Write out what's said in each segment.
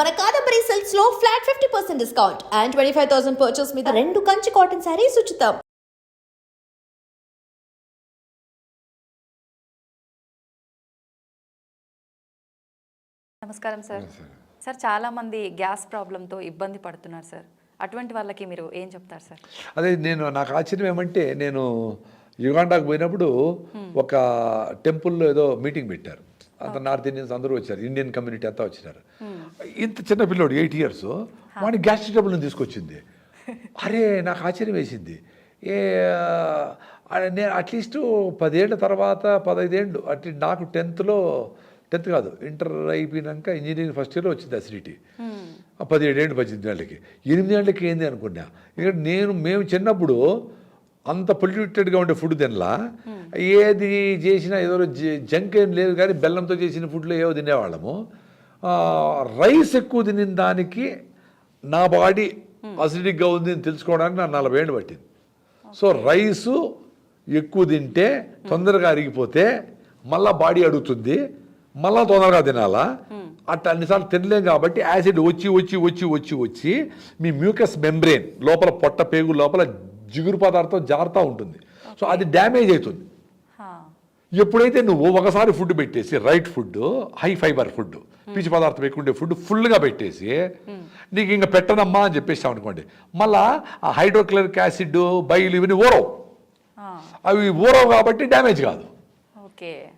మన Kadambari సిల్క్స్లో flat fifty percent discount and twenty five thousand purchase మీద రెండు కంచి కాటన్ శారీస్ ఉచితం. నమస్కారం సార్. సార్ చాలా మంది గ్యాస్ ప్రాబ్లంతో ఇబ్బంది పడుతున్నారు సార్. అటువంటి వాళ్ళకి మీరు ఏం చెప్తారు సార్? అదే నేను నాకు ఆశ్చర్యం ఏమంటే నేను యుగాండాకు పోయినప్పుడు ఒక టెంపుల్లో ఏదో మీటింగ్ పెట్టారు. అంత నార్త్ ఇండియన్స్ అందరూ వచ్చారు. ఇండియన్ కమ్యూనిటీ అంతా వచ్చినారు. ఇంత చిన్న పిల్లోడు ఎయిట్ ఇయర్స్ వాడిని గ్యాస్ట్రిక్ ట్రబుల్ని తీసుకొచ్చింది. అరే నాకు ఆశ్చర్యం వేసింది. ఏ నేను అట్లీస్ట్ పదేళ్ళ తర్వాత పదైదేళ్ళు అట్లీ నాకు టెన్త్లో టెన్త్ కాదు ఇంటర్ అయిపోయినాక ఇంజనీరింగ్ ఫస్ట్ ఇయర్లో వచ్చింది అసిడిటీ ఆ పదిహేడేళ్ళు పద్దెనిమిది ఏళ్ళకి ఎనిమిది ఏళ్ళకి ఏంది అనుకున్నా? ఇక్కడ నేను మేము చిన్నప్పుడు అంత పొల్యూటెడ్గా ఉండే ఫుడ్ తినలా. ఏది చేసినా ఏదో జంక్ ఏం లేదు కానీ బెల్లంతో చేసిన ఫుడ్లో ఏవో తినేవాళ్ళము. రైస్ ఎక్కువ తినిన దానికి నా బాడీ అసిడిక్గా ఉంది అని తెలుసుకోవడానికి నాకు నలభై ఏళ్ళు పట్టింది. సో రైసు ఎక్కువ తింటే తొందరగా అరిగిపోతే మళ్ళా బాడీ అడుగుతుంది మళ్ళా తొందరగా తినాలా? అట్లా అన్నిసార్లు తినలేం కాబట్టి యాసిడ్ వచ్చి వచ్చి వచ్చి వచ్చి వచ్చి మీ మ్యూకస్ మెంబ్రెయిన్ లోపల పొట్ట పేగు లోపల జిగురు పదార్థం జారుతూ ఉంటుంది. సో అది డ్యామేజ్ అవుతుంది. ఎప్పుడైతే నువ్వు ఒకసారి ఫుడ్ పెట్టేసి right food high fibre food పీచు పదార్థం ఎక్కువ ఉండే ఫుడ్ ఫుల్గా పెట్టేసి నీకు ఇంకా పెట్టనమ్మా అని చెప్పేసాం అనుకోండి. మళ్ళా ఆ హైడ్రోక్లోరిక్ యాసిడ్ బైలు ఇవన్నీ ఊరవు. అవి ఊరవు కాబట్టి డ్యామేజ్ కాదు. ఓకే.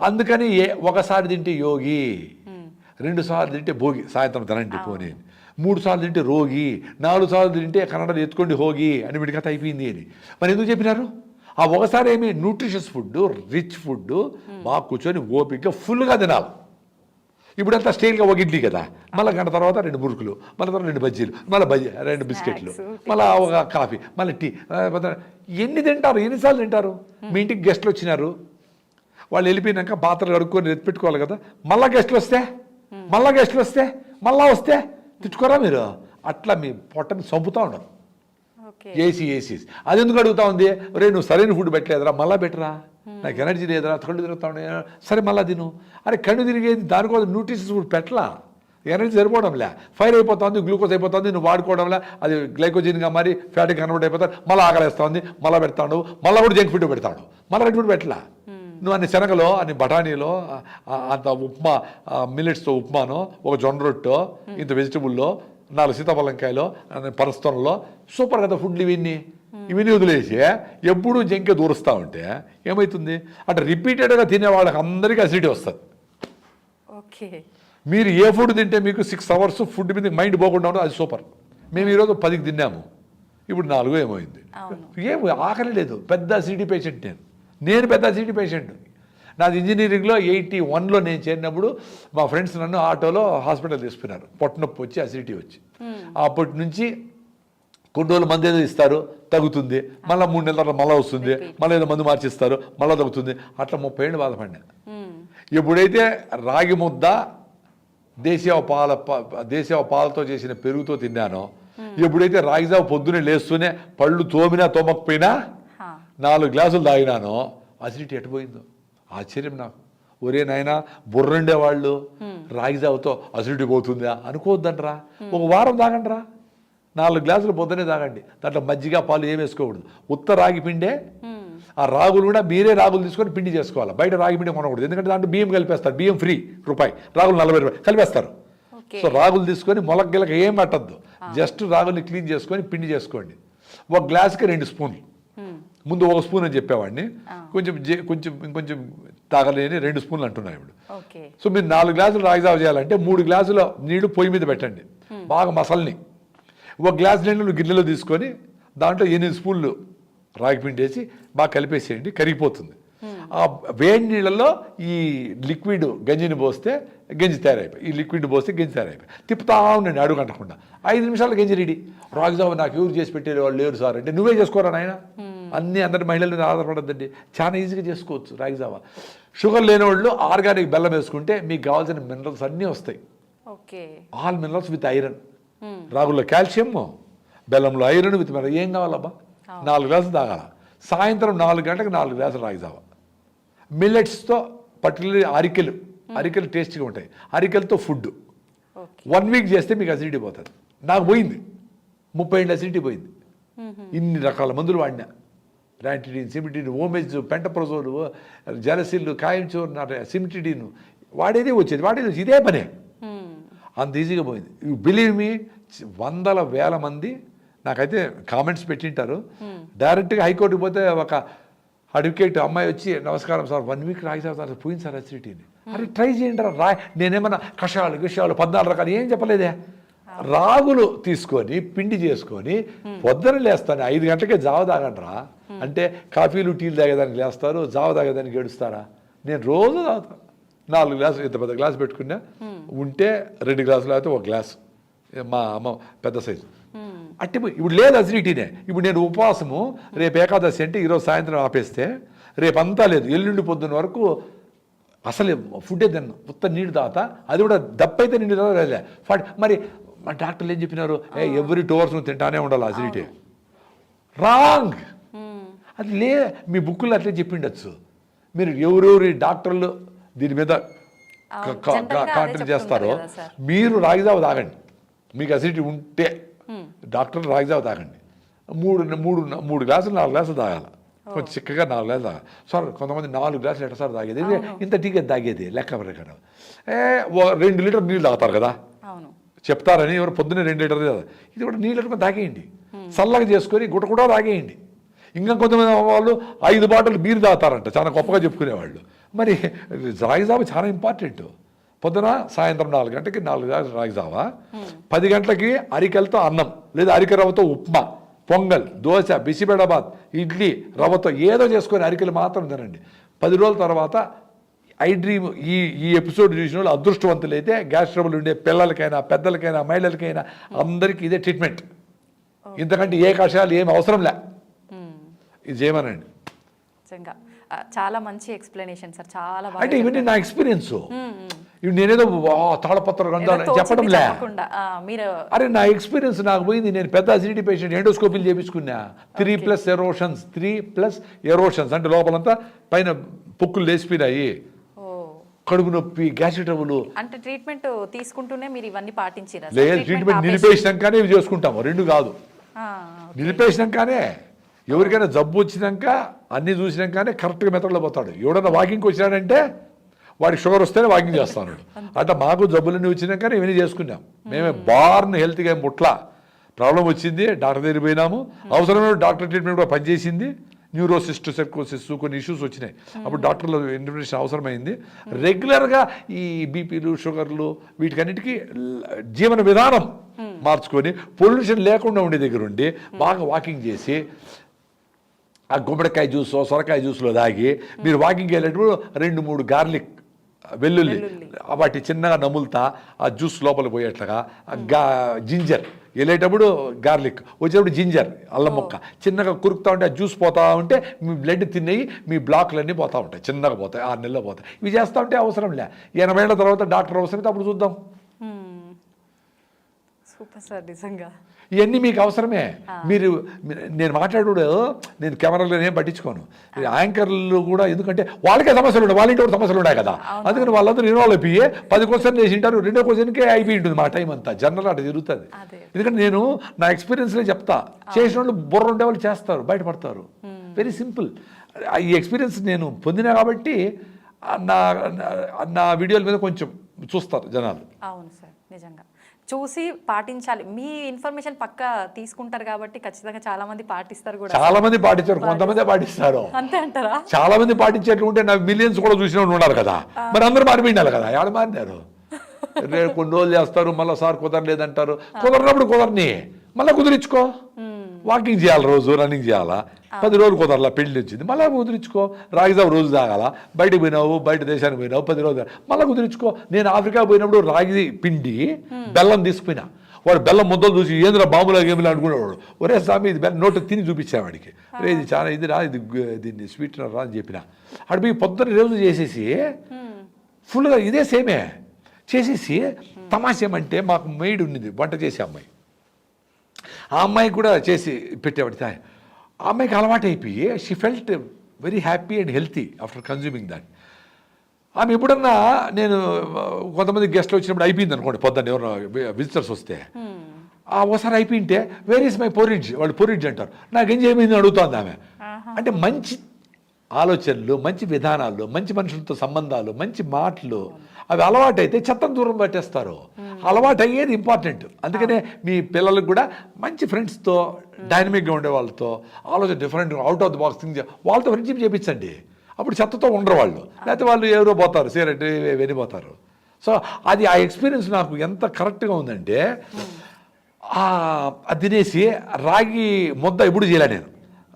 అందుకని ఏ- ఒకసారి తింటే యోగి రెండు సార్లు తింటే భోగి సాయంత్రం తినండి పోనీ. మూడు సార్లు తింటే రోగి నాలుగు సార్లు తింటే కన్నడలో ఎత్తుకోండి హోగి అని వీడి కథ అయిపోయింది అని. మరి ఎందుకు చెప్పినారు? ఆ ఒకసారి ఏమి? న్యూట్రిషియస్ ఫుడ్ రిచ్ ఫుడ్ బాగా కూర్చొని ఓపికగా ఫుల్గా తినాలి. ఇప్పుడంతా స్టైల్గా ఒక ఇడ్లీ కదా. మళ్ళీ గంట తర్వాత రెండు మురుకులు మళ్ళీ తర్వాత రెండు బజ్జీలు మళ్ళీ బజ్జీ రెండు బిస్కెట్లు మళ్ళీ ఒక కాఫీ మళ్ళీ టీ. ఎన్ని తింటారు? ఎన్నిసార్లు తింటారు? మీ ఇంటికి గెస్ట్లు వచ్చినారు. వాళ్ళు వెళ్ళిపోయినాక పాత్రలు కడుక్కొని ఎత్తి పెట్టుకోవాలి కదా. మళ్ళా గెస్ట్లు వస్తే? మళ్ళా గెస్ట్లు వస్తే? మళ్ళా వస్తే? తిట్టుకోరా మీరు? అట్లా మీ పొట్టని చంపుతూ ఉండరు ఓకే ఏసీ ఏసీ. అది ఎందుకు అడుగుతా ఉంది? రే నువ్వు సరైన ఫుడ్ పెట్టలేదురా మళ్ళా పెట్టరా? నాకు ఎనర్జీ లేదురా కళ్ళు తిరుగుతా ఉన్నాయి సరే మళ్ళా తిను. అరే కళ్ళు తిరిగేది దానికోసం న్యూట్రిషన్స్ ఫుడ్ పెట్టలా? ఎనర్జీ సరిపోవడంలే. ఫైర్ అయిపోతుంది గ్లూకోజ్ అయిపోతుంది నువ్వు వాడుకోవడంలే. అది గ్లైకోజిన్గా మారి ఫ్యాట్కి కన్వర్ట్ అయిపోతుంది మళ్ళీ ఆకలేస్తుంది మళ్ళీ పెడతాడు మళ్ళీ కూడా జంక్ ఫుడ్ పెడతాడు. మళ్ళీ రెడ్ ఫుడ్ పెట్టలా? నువ్వు అన్ని శనగలో అన్ని బఠానీలో అంత ఉప్మా మిల్లెట్స్తో ఉప్మానో ఒక జొన్న రొట్టో ఇంత వెజిటబుల్లో నాలుగు సీతాఫలంకాయలో పరస్థంలో సూపర్ కదా ఫుడ్లు ఇవన్నీ. ఇవన్నీ వదిలేసి ఎప్పుడూ జంకే దూరుస్తూ ఉంటే ఏమవుతుంది అంటే రిపీటెడ్గా తినే వాళ్ళకి అందరికీ అసిడిటీ వస్తుంది. ఓకే. మీరు ఏ ఫుడ్ తింటే మీకు సిక్స్ అవర్స్ ఫుడ్ మీద మైండ్ పోకుండా ఉండదు అది సూపర్. మేము ఈరోజు పదికి తిన్నాము. ఇప్పుడు నాలుగు ఏమైంది? అవును. ఏం ఆకలి లేదు. పెద్ద అసిడిటీ పేషెంట్ నేను. నేను పెద్ద అసిడిటీ పేషెంట్ నాది ఇంజనీరింగ్లో ఎయిటీ వన్లో నేను చేరినప్పుడు మా ఫ్రెండ్స్ నన్ను ఆటోలో హాస్పిటల్ తీసుకున్నారు. పొట్టనొప్పి వచ్చి అసిడిటీ వచ్చి. అప్పటి నుంచి కొన్ని రోజులు మంది ఏదో ఇస్తారు తగ్గుతుంది. మళ్ళీ మూడు నెలల తర్వాత మళ్ళీ వస్తుంది. మళ్ళీ ఏదో మందు మార్చిస్తారు మళ్ళీ తగ్గుతుంది. అట్లా ముప్పై ఏళ్ళు బాధపడినా. ఎప్పుడైతే రాగి ముద్ద దేశీయ పాల దేశీయ పాలతో చేసిన పెరుగుతో తిన్నానో ఎప్పుడైతే రాగిజావ పొద్దునే లేస్తూనే పళ్ళు తోమినా తోమకపోయినా. నాలుగు గ్లాసులు తాగినానో అసిడిటీ ఎట్టుపోయిందో ఆశ్చర్యం నాకు. ఒరే నాయన బుర్రండే వాళ్ళు రాగిజావతో అసిడిటీ పోతుందా? అనుకోవద్దంట్రా. ఒక వారం తాగండిరా. నాలుగు గ్లాసులు పొద్దునే తాగండి. దాంట్లో మజ్జిగ పాలు ఏం వేసుకోకూడదు. ఉత్త రాగి పిండే ఆ రాగులు కూడా మీరే రాగులు తీసుకొని పిండి చేసుకోవాలి. బయట రాగి పిండి కొనకూడదు. ఎందుకంటే దాంట్లో బియ్యం కలిపేస్తారు. బియ్యం ఫ్రీ రూపాయి. రాగులు నలభై రూపాయలు కలిపేస్తారు. సో రాగులు తీసుకొని మొలకగిలక ఏం పట్టద్దు. జస్ట్ రాగుల్ని క్లీన్ చేసుకొని పిండి చేసుకోండి. ఒక గ్లాస్కి రెండు స్పూన్లు. ముందు ఒక స్పూన్ అని చెప్పేవాడిని. కొంచెం కొంచెం ఇంకొంచెం తాగలేని రెండు స్పూన్లు అంటున్నాయి ఇప్పుడు. సో మీరు నాలుగు గ్లాసులు రాగి జావ చేయాలంటే మూడు గ్లాసుల నీళ్ళు పొయ్యి మీద పెట్టండి. బాగా మసల్ని. ఒక గ్లాస్ నీళ్ళు గిన్నెలో తీసుకొని దాంట్లో ఎనిమిది స్పూన్లు రాగి పిండి వేసి బాగా కలిపేసేయండి కరిగిపోతుంది. ఆ వేడి నీళ్ళలో ఈ లిక్విడ్ గంజిని పోస్తే గంజి తయారైపోయి ఈ లిక్విడ్ పోస్తే గంజి తయారైపోయి. తిప్పుతా ఉండండి అడుగు అంటకుండా. ఐదు నిమిషాలు గంజి రెడీ. రాగి జావ నాకు ఎవరు చేసి పెట్టే వాళ్ళు లేరు సార్ అంటే నువ్వే చేసుకోరా నాయన? అన్ని అందరి మహిళల మీద ఆధారపడద్దండి. చాలా ఈజీగా చేసుకోవచ్చు రాగి జావ షుగర్ లేని వాళ్ళు ఆర్గానిక్ బెల్లం వేసుకుంటే మీకు కావాల్సిన మినరల్స్ అన్నీ వస్తాయి. Okay. All minerals with iron. రాగుల్లో calcium బెల్లంలో ఐరన్ విత్ మినరల్ ఏం కావాలబ్బా? నాలుగు గ్లాసులు తాగాల? సాయంత్రం నాలుగు గంటలకు నాలుగు గ్లాసులు రాగి జావ మిల్లెట్స్తో పర్టికులర్లీ అరికెలు. అరికెలు టేస్ట్గా ఉంటాయి. అరికెలతో ఫుడ్. వన్ వీక్ చేస్తే మీకు అసిడిటీ పోతుంది. నాకు పోయింది. ముప్పై ఏళ్ళ అసిడిటీ పోయింది. ఇన్ని రకాల మందులు వాడినా. ర్యాంటిడిన్ సిమిటిడిన్ ఓమెజ్ పెంటప్రజోలు జలసిల్లు కాయంచోర్ సిమిటిడిన్ వాడేదే వచ్చేది వాడేది. ఇదే పనే. అంత ఈజీగా పోయింది. యూ బిలీవ్ మీ వందల వేల మంది నాకైతే కామెంట్స్ పెట్టింటారు. డైరెక్ట్గా హైకోర్టుకి పోతే ఒక అడ్వకేట్ అమ్మాయి వచ్చి నమస్కారం సార్ వన్ వీక్ రాగి సార్ సార్ పోయింది సార్ అసిడిటీని అరే ట్రై చేయండి రా నేనేమన్నా కషాయాలు విషయాలు పద్నాలుగు రకాలు ఏం చెప్పలేదే? రాగులు తీసుకొని పిండి చేసుకొని పొద్దున లేస్తాను. ఐదు గంటలకే జావ తాగండ్రా అంటే కాఫీలు టీలు తాగేదానికి లేస్తారు జావ తాగేదానికి ఏడుస్తారా? నేను రోజు తాగుతాను నాలుగు గ్లాసులు ఇంత పెద్ద గ్లాస్ పెట్టుకున్నా ఉంటే రెండు గ్లాసులు అయితే ఒక గ్లాస్. మా అమ్మ పెద్ద సైజు. అట్టి ఇప్పుడు లేదు అసిడిటీనే. ఇప్పుడు నేను ఉపవాసము రేపు ఏకాదశి అంటే ఈరోజు సాయంత్రం ఆపేస్తే రేపు అంతా లేదు. ఎల్లుండి పొద్దున్న వరకు అసలు ఫుడ్డే తిన్నాను ఉత్త నీళ్ళు తాత అది కూడా దప్పైతే నీళ్ళు ఫట్ మరి మా డాక్టర్లు ఏం చెప్పినారు? ఏ ఎవ్రీ టూ అవర్స్ నువ్వు తింటానే ఉండాలి అసిడిటీ రాంగ్ అది లే మీ బుక్కుల్లో అట్లే చెప్పిండొచ్చు. మీరు ఎవరెవరి డాక్టర్లు దీని మీద చెప్తుంటారు చేస్తారో. మీరు రాగిజావ తాగండి. మీకు అసిడిటీ ఉంటే డాక్టర్ రాగిజావ తాగండి. మూడు మూడు మూడు గ్లాసులు నాలుగు గ్లాసులు తాగాలి. కొంచెం చిక్కగా నాలుగు గ్లాసులు తాగాలి. సార్ కొంతమంది నాలుగు గ్లాసులు ఎట్లా సార్ తాగేది ఇంత టీకే తాగేది లెక్క ప్రకారం. ఏ రెండు లీటర్ నీళ్ళు తాగుతారు కదా? చెప్తారని ఎవరు పొద్దున్నే రెండు లీటర్లు కదా ఇది కూడా నీళ్ళు లీటర్ తాగేయండి. చల్లగా చేసుకొని గుట కూడా తాగేయండి. ఇంకా కొంతమంది వాళ్ళు ఐదు బాటలు బీరు తాగుతారంట. చాలా గొప్పగా చెప్పుకునేవాళ్ళు. మరి రాగిజావ చాలా ఇంపార్టెంట్. పొద్దున సాయంత్రం నాలుగు గంటలకి నాలుగు రాగిజావ? పది గంటలకి అరికెలతో అన్నం లేదా అరికె రవ్వతో ఉప్మా పొంగల్ దోశ బిసిబెడబాత్ ఇడ్లీ రవ్వతో ఏదో చేసుకొని అరికెలు మాత్రం తినండి. పది రోజుల తర్వాత ఐ డ్రీమ్ ఈ ఈ ఎపిసోడ్ చూసిన వాళ్ళు అదృష్టవంతులైతే గ్యాస్ ట్రబుల్ ఉండే పిల్లలకైనా పెద్దలకైనా మహిళలకైనా అందరికీ ఇదే ట్రీట్మెంట్. ఇంతకంటే ఏ కషాయాలు ఏం అవసరం లే. ఇది చేయమనండి. చాలా మంచి ఎక్స్ప్లెనేషన్ సార్. చాలా అంటే ఇవన్నీ నా ఎక్స్పీరియన్స్. ఇవి నేనేదో వా, తాళపత్ర గంధాలు చెప్పడం లే. మీరు అరే నా ఎక్స్పీరియన్స్ నాకు పోయింది. నేను పెద్ద అసిడిటీ పేషెంట్ ఎండోస్కోపీలు చేపించుకున్నా. Three plus erosions three plus erosions. అంటే లోపలంతా పైన పొక్కులు లేచిపోయినాయి. కడుపు నొప్పి గ్యాస్ ట్రబుల్ అంటే ట్రీట్మెంట్ తీసుకుంటూనే మీరు ఇవన్నీ పాటించిరా? లేదు ట్రీట్మెంట్ నిలిపేసినాకనే ఇవి చేసుకుంటాము. రెండు కాదు. నిలిపేసినాకనే ఎవరికైనా జబ్బు వచ్చినాక అన్ని చూసినాకనే కరెక్ట్గా మెథడ్లో పోతాడు. ఎవడన్నా వాకింగ్కి వచ్చినాడంటే వాడికి షుగర్ వస్తేనే వాకింగ్ చేస్తాను అంటే మాకు జబ్బులన్నీ వచ్చినాకనే ఇవన్నీ చేసుకున్నాం. మేమే బార్న్ హెల్త్గా ముట్ల ప్రాబ్లం వచ్చింది డాక్టర్ దగ్గర పోయినాము. అవసరమైన డాక్టర్ ట్రీట్మెంట్ కూడా పనిచేసింది. న్యూరోసిస్ట్ సెర్కోసిస్ కొన్ని ఇష్యూస్ వచ్చినాయి. అప్పుడు డాక్టర్ల ఇన్ఫర్మేషన్ అవసరమైంది. రెగ్యులర్గా ఈ బీపీలు షుగర్లు వీటికన్నిటికీ జీవన విధానం మార్చుకొని పొల్యూషన్ లేకుండా ఉండే దగ్గర ఉండి బాగా వాకింగ్ చేసి ఆ గుమ్మడికాయ జ్యూస్ సొరకాయ జ్యూస్లో తాగి మీరు వాకింగ్ వెళ్ళేటప్పుడు రెండు మూడు గార్లిక్ వెల్లుల్లి. వాటి చిన్నగా నములుతా ఆ జ్యూస్ లోపల పోయేట్లుగా గా జింజర్. వెళ్ళేటప్పుడు గార్లిక్ వచ్చేటప్పుడు జింజర్ అల్లం ముక్క. చిన్నగా కురుకుతా ఉంటే ఆ జ్యూస్ పోతా ఉంటే మీ బ్లడ్ తినేయి మీ బ్లాక్లన్నీ పోతా ఉంటాయి. చిన్నగా పోతాయి ఆరు నెలలు పోతాయి. ఇవి చేస్తూ ఉంటే అవసరం లే. ఎనభై ఏళ్ళ తర్వాత డాక్టర్ అవసరమైతే అప్పుడు చూద్దాం. సూపర్ సార్ నిజంగా. ఇవన్నీ మీకు అవసరమే. మీరు నేను మాట్లాడు నేను కెమెరాలో ఏం పట్టించుకోను యాంకర్లు కూడా ఎందుకంటే వాళ్ళకే సమస్యలు ఉన్నాయి వాళ్ళ ఇంటి కూడా సమస్యలు ఉన్నాయి కదా. అందుకని వాళ్ళందరూ ఇన్వాల్వ్ అయిపోయి పది క్వశ్చన్ వేసింటారు రెండో క్వశ్చన్కే అయిపోయి ఉంటుంది మా టైం అంతా. జనరల్ అట్లా తిరుగుతుంది. ఎందుకంటే నేను నా ఎక్స్పీరియన్స్లే చెప్తా. చేసిన వాళ్ళు బుర్ర ఉండే వాళ్ళు చేస్తారు బయటపడతారు. వెరీ సింపుల్ ఈ ఎక్స్పీరియన్స్ నేను పొందినా కాబట్టి నా- నా వీడియోల మీద కొంచెం చూస్తారు జనాలు. అవును సార్ నిజంగా. చూసి పాటించాలి. మీ ఇన్ఫర్మేషన్ పక్క తీసుకుంటారు కాబట్టి ఖచ్చితంగా చాలా మంది పాటిస్తారు కూడా. చాలా మంది పాటించారు కొంతమందే పాటిస్తారు. అంతే అంటారా? చాలా మంది పాటించేట్లు ఉంటే నా మిలియన్స్ కూడా చూసిన ఉన్నారు కదా. మరి అందరూ మారిపోయినారు కదా ఆడ మారినారు? రేపు కొన్ని రోజులు చేస్తారు మళ్ళీ సార్ కుదరలేదంటారు. కుదరనప్పుడు కుదరని. మళ్ళీ కుదిరించుకో. వాకింగ్ చేయాలి రోజు రన్నింగ్ చేయాలా? పది రోజులు కుదరలా పెళ్ళి వచ్చింది. మళ్ళీ కుదిరించుకో రాగిజావు రోజు తాగాల? బయటకు పోయినావు బయట దేశానికి పోయినావు పది రోజులు మళ్ళీ కుదిరించుకో నేను ఆఫ్రికా పోయినప్పుడు రాగి పిండి బెల్లం తీసుకుపోయినా. వాడు బెల్లం ముద్దలు చూసి ఏంద్ర బాంబులా గేమిలా? అనుకునేవాడు. ఒరే స్వామి ఇది బెల్లం నోట్ తిని చూపించా వాడికి. ఒరే ఇది చాలా ఇది రా ఇది దీన్ని స్వీట్నర్ రా అని చెప్పిన. అటు పోయి పొద్దున్న రోజు చేసేసి ఫుల్గా ఇదే సేమే. చేసేసి తమాష ఏమంటే మాకు మెయిడ్ ఉన్నది వంట చేసే అమ్మాయి. ఆ అమ్మాయికి కూడా చేసి పెట్టేవాడి ఆ అమ్మాయికి అలవాటు అయిపోయి she felt very happy and healthy after consuming that ఆమె ఎప్పుడన్నా నేను కొంతమంది గెస్ట్లు వచ్చినప్పుడు అయిపోయింది అనుకోండి పొద్దున్న ఎవరు విజిటర్స్ వస్తే. ఆ ఒకసారి అయిపోయింటే వేర్ ఈస్ మై పొరిడ్జ్ వాళ్ళు పొరిడ్జ్ అంటారు. నాకు ఏం చేయమైంది అడుగుతోంది ఆమె. అంటే మంచి ఆలోచనలు మంచి విధానాలు మంచి మనుషులతో సంబంధాలు మంచి మాటలు అవి అలవాటు అయితే చెత్తను దూరం పట్టేస్తారు. అలవాటు అయ్యేది ఇంపార్టెంట్. అందుకనే మీ పిల్లలకు కూడా మంచి ఫ్రెండ్స్తో డైనమిక్గా ఉండే వాళ్ళతో ఆలోచన different out of the box thing వాళ్ళతో ఫ్రెండ్షిప్ చేపించండి అప్పుడు చెత్తతో ఉండరు వాళ్ళు. లేకపోతే వాళ్ళు ఎవరో పోతారు సిగరెట్ వెళ్ళిపోతారు. సో అది ఆ ఎక్స్పీరియన్స్ నాకు ఎంత కరెక్ట్గా ఉందంటే అది తినేసి రాగి ముద్ద ఎప్పుడు చేయలే నేను.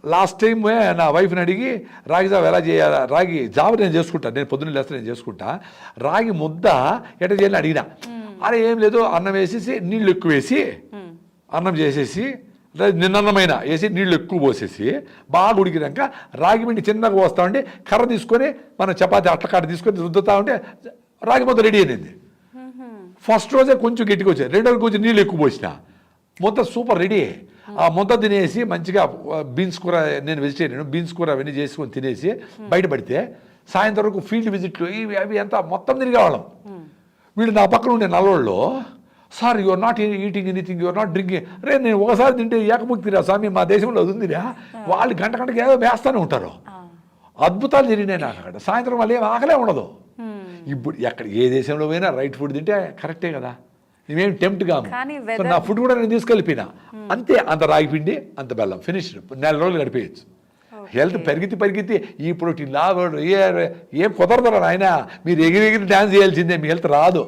లాస్ట్ టైం నా వైఫ్ని అడిగి రాగి జావ ఎలా చేయాలి? రాగి జావ నేను చేసుకుంటా. నేను పొద్దున్న లేస్తే నేను చేసుకుంటా. రాగి ముద్ద ఎట్లా చేయాలని అడిగినా. అరే ఏం లేదు. అన్నం వేసేసి నీళ్ళు ఎక్కువ వేసి అన్నం చేసేసి లేదా నిన్నన్నమైన వేసి నీళ్ళు ఎక్కువ పోసేసి బాగా ఉడికినాక రాగి పిండి చిన్నగా పోస్తా ఉంటే కర్ర తీసుకొని మనం చపాతి అట్లకాడ తీసుకొని రుద్దుతా ఉంటే రాగి ముద్ద రెడీ అయినది. ఫస్ట్ రోజే కొంచెం గట్టిగా వచ్చాయి. రెండో రోజు కొంచెం నీళ్ళు ఎక్కువ పోసిన. ముద్ద సూపర్ రెడీ. ఆ ముద్ద తినేసి మంచిగా బీన్స్ కూర నేను వెజిటేరియన్ బీన్స్ కూర అవన్నీ చేసుకొని తినేసి బయటపడితే సాయంత్రం వరకు ఫీల్డ్ విజిట్లు ఇవి అవి అంతా మొత్తం తిరిగేవాళ్ళం. వీళ్ళు నా పక్కన ఉండే నల్లోళ్ళు sir your not eating anything your not drinking రే నేను ఒకసారి తింటే ఏకముక్తిరా స్వామి మా దేశంలో అది ఉందిరా. వాళ్ళు గంట గంటకి ఏదో వేస్తూనే ఉంటారు. అద్భుతాలు జరిగినాయి నాకు అక్కడ. సాయంత్రం వాళ్ళు ఏం ఆకలే ఉండదు. ఇప్పుడు ఎక్కడ ఏ దేశంలో పోయినా రైట్ ఫుడ్ తింటే కరెక్టే కదా. మేమేం టెంప్ట్ కాము నా ఫుడ్ కూడా నేను తీసుకెళ్ళిపోయినా. అంతే అంత రాగి పిండి అంత బెల్లం. ఫినిష్డ్ నెల రోజులు గడిపేయచ్చు. హెల్త్ పెరిగితే పెరిగితే ఈ ప్రోటీన్ లాభం ఏ ఏం కుదరదు ఆయన మీరు ఎగిరి ఎగిరి డ్యాన్స్ చేయాల్సిందే మీ హెల్త్ రాదు.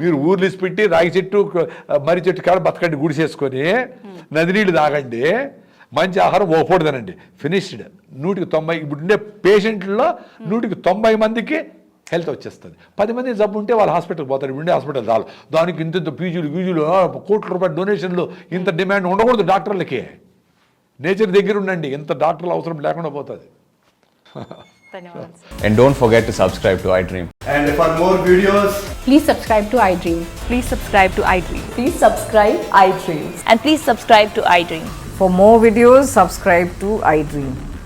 మీరు ఊర్లు పెట్టి రాగి చెట్టు మర్రి చెట్టు కాడ బతకండి గుడిసేసుకొని నది నీళ్ళు తాగండి మంచి ఆహారం ఓ పూట తినండి. ఫినిష్డ్ నూటికి తొంభై ఇప్పుడు ఉండే పేషెంట్లో నూటికి తొంభై మందికి హెల్త్ వచ్చేస్తుంది పది మంది జబ్బు ఉంటే వాళ్ళు హాస్పిటల్కి పోతారు ఉండే హాస్పిటల్ రాలు దానికి ఇంత ఇంత పీజీలు గీజులు ఆ, కోట్ల రూపాయల డొనేషన్లు ఇంత డిమాండ్ ఉండకూడదు డాక్టర్లకి నేచర్ దగ్గర ఉండండి ఇంత డాక్టర్లు అవసరం లేకుండా పోతుంది. And don't forget to subscribe to iDream. And for more videos, Please subscribe to iDream. Please subscribe to iDream. Please subscribe iDream. And please subscribe to iDream. For more videos, subscribe to iDream.